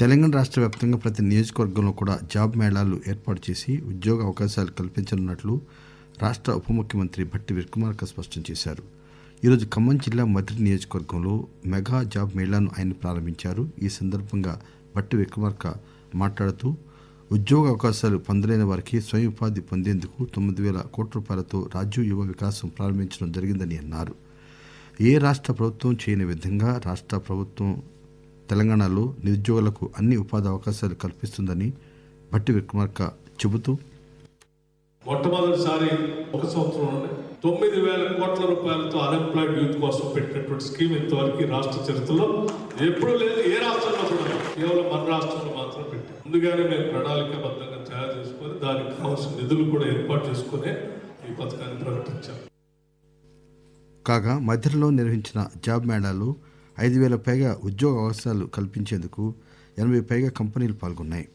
తెలంగాణ రాష్ట్ర వ్యాప్తంగా ప్రతి నియోజకవర్గంలో కూడా జాబ్ మేళాలు ఏర్పాటు చేసి ఉద్యోగ అవకాశాలు కల్పించనున్నట్లు రాష్ట్ర ఉప ముఖ్యమంత్రి భట్టి విక్రమార్క స్పష్టం చేశారు. ఈరోజు ఖమ్మం జిల్లా మద్రి నియోజకవర్గంలో మెగా జాబ్ మేళాను ఆయన ప్రారంభించారు. ఈ సందర్భంగా భట్టి విక్రమార్క మాట్లాడుతూ ఉద్యోగ అవకాశాలు పొందలేని వారికి స్వయం ఉపాధి పొందేందుకు తొమ్మిది వేల కోట్ల రూపాయలతో రాజీవ్ యువ వికాసం ప్రారంభించడం జరిగిందని అన్నారు. ఏ రాష్ట్ర ప్రభుత్వం చేయని విధంగా రాష్ట్ర ప్రభుత్వం తెలంగాణలో నిరుద్యోగులకు అన్ని ఉపాధి అవకాశాలు కల్పిస్తుందని భట్టి విక్రమార్క చెబుతూ మొట్టమొదటిసారి ఒక సంవత్సరంలోనే తొమ్మిది వేల కోట్ల రూపాయలతో అన్ఎంప్లాయిడ్ యూత్ కోసం పెట్టినటువంటి స్కీమ్ ఇంతవరకు రాష్ట్ర చరిత్రలో ఎప్పుడూ లేదు ఏ రాష్ట్రంలో కూడా. కేవలం మన రాష్ట్రంలో మాత్రం పెట్టాం ముందుగానే మేము ప్రణాళికాబద్ధంగా తయారు చేసుకొని దానికి కావాల్సిన నిధులు కూడా ఏర్పాటు చేసుకునే ఈ పథకాన్ని ప్రకటించాం కాగా మధ్యలో నిర్వహించిన జాబ్ మేళాలో ఐదు వేల పైగా ఉద్యోగ అవకాశాలు కల్పించేందుకు ఎనభై పైగా కంపెనీలు పాల్గొన్నాయి.